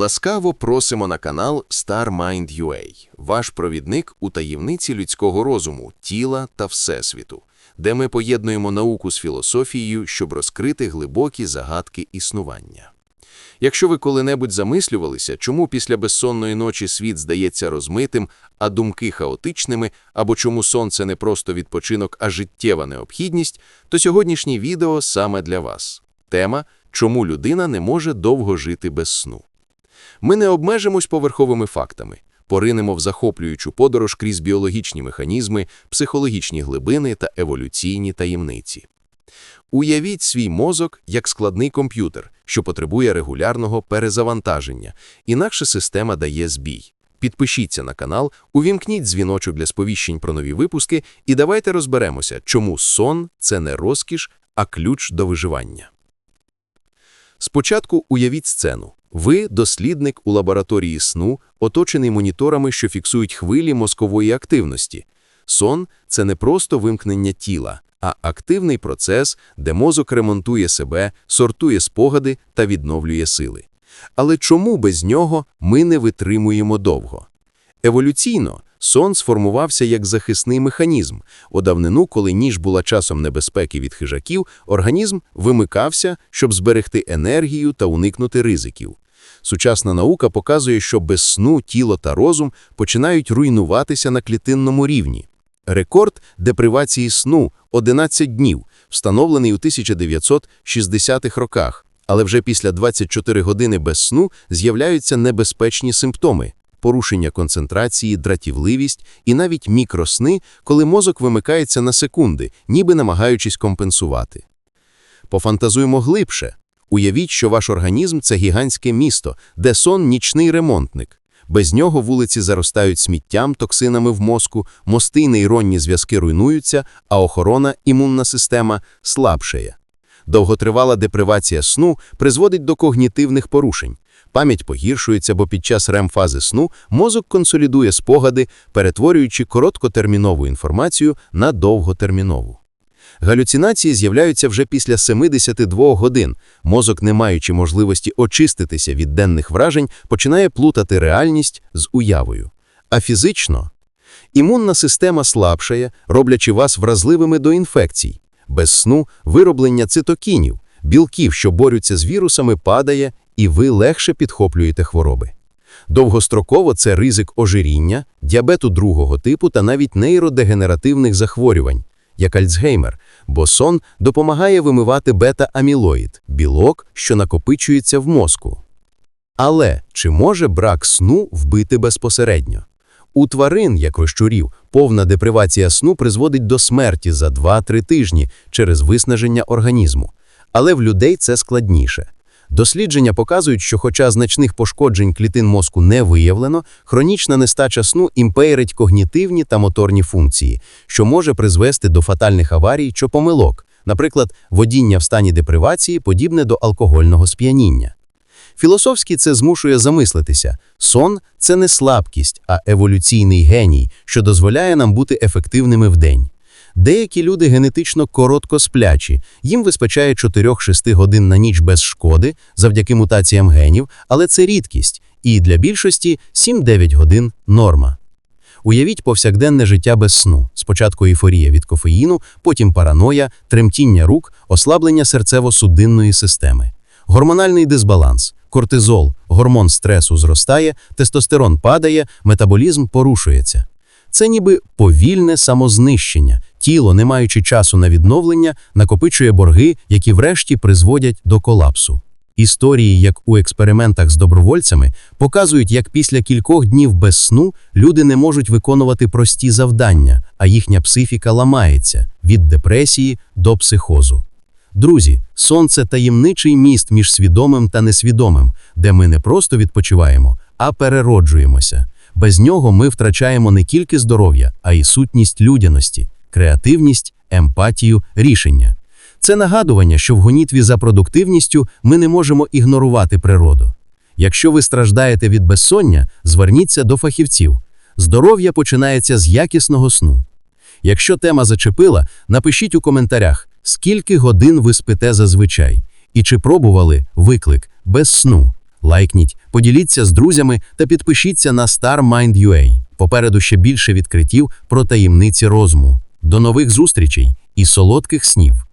Ласкаво просимо на канал Star Mind UA, ваш провідник у таємниці людського розуму, тіла та всесвіту, де ми поєднуємо науку з філософією, щоб розкрити глибокі загадки існування. Якщо ви коли-небудь замислювалися, чому після безсонної ночі світ здається розмитим, а думки хаотичними, або чому сон – це не просто відпочинок, а життєва необхідність, то сьогоднішнє відео саме для вас. Тема «Чому людина не може довго жити без сну?». Ми не обмежимось поверховими фактами, поринемо в захоплюючу подорож крізь біологічні механізми, психологічні глибини та еволюційні таємниці. Уявіть свій мозок як складний комп'ютер, що потребує регулярного перезавантаження, інакше система дає збій. Підпишіться на канал, увімкніть дзвіночок для сповіщень про нові випуски і давайте розберемося, чому сон – це не розкіш, а ключ до виживання. Спочатку уявіть сцену. Ви – дослідник у лабораторії сну, оточений моніторами, що фіксують хвилі мозкової активності. Сон – це не просто вимкнення тіла, а активний процес, де мозок ремонтує себе, сортує спогади та відновлює сили. Але чому без нього ми не витримуємо довго? Еволюційно сон сформувався як захисний механізм. У давнину, коли ніж була часом небезпеки від хижаків, організм вимикався, щоб зберегти енергію та уникнути ризиків. Сучасна наука показує, що без сну тіло та розум починають руйнуватися на клітинному рівні. Рекорд депривації сну – 11 днів, встановлений у 1960-х роках. Але вже після 24 години без сну з'являються небезпечні симптоми – порушення концентрації, дратівливість і навіть мікросни, коли мозок вимикається на секунди, ніби намагаючись компенсувати. Пофантазуємо глибше. Уявіть, що ваш організм – це гігантське місто, де сон – нічний ремонтник. Без нього вулиці заростають сміттям, токсинами в мозку, мости й нейронні зв'язки руйнуються, а охорона, імунна система слабшає. Довготривала депривація сну призводить до когнітивних порушень. Пам'ять погіршується, бо під час рем-фази сну мозок консолідує спогади, перетворюючи короткотермінову інформацію на довготермінову. Галюцинації з'являються вже після 72 годин. Мозок, не маючи можливості очиститися від денних вражень, починає плутати реальність з уявою. А фізично імунна система слабшає, роблячи вас вразливими до інфекцій. Без сну вироблення цитокінів, білків, що борються з вірусами, падає, і ви легше підхоплюєте хвороби. Довгостроково це ризик ожиріння, діабету другого типу та навіть нейродегенеративних захворювань, як Альцгеймер, бо сон допомагає вимивати бета-амілоїд – білок, що накопичується в мозку. Але чи може брак сну вбити безпосередньо? У тварин, як у щурів, повна депривація сну призводить до смерті за 2-3 тижні через виснаження організму. Але в людей це складніше. Дослідження показують, що хоча значних пошкоджень клітин мозку не виявлено, хронічна нестача сну імпейрить когнітивні та моторні функції, що може призвести до фатальних аварій чи помилок, наприклад, водіння в стані депривації подібне до алкогольного сп'яніння. Філософськи це змушує замислитися. Сон – це не слабкість, а еволюційний геній, що дозволяє нам бути ефективними вдень. Деякі люди генетично короткосплячі, їм вистачає 4-6 годин на ніч без шкоди завдяки мутаціям генів, але це рідкість, і для більшості 7-9 годин норма. Уявіть повсякденне життя без сну. Спочатку ейфорія від кофеїну, потім параноя, тремтіння рук, ослаблення серцево-судинної системи. Гормональний дисбаланс, кортизол, гормон стресу зростає, тестостерон падає, метаболізм порушується. Це ніби повільне самознищення. Тіло, не маючи часу на відновлення, накопичує борги, які врешті призводять до колапсу. Історії, як у експериментах з добровольцями, показують, як після кількох днів без сну люди не можуть виконувати прості завдання, а їхня психіка ламається від депресії до психозу. Друзі, сон – це таємничий міст між свідомим та несвідомим, де ми не просто відпочиваємо, а перероджуємося. Без нього ми втрачаємо не тільки здоров'я, а й сутність людяності, креативність, емпатію, рішення. Це нагадування, що в гонітві за продуктивністю ми не можемо ігнорувати природу. Якщо ви страждаєте від безсоння, зверніться до фахівців. Здоров'я починається з якісного сну. Якщо тема зачепила, напишіть у коментарях, скільки годин ви спите зазвичай, і чи пробували виклик без сну. Лайкніть, поділіться з друзями та підпишіться на Star Mind UA. Попереду ще більше відкриттів про таємниці розуму. До нових зустрічей і солодких снів!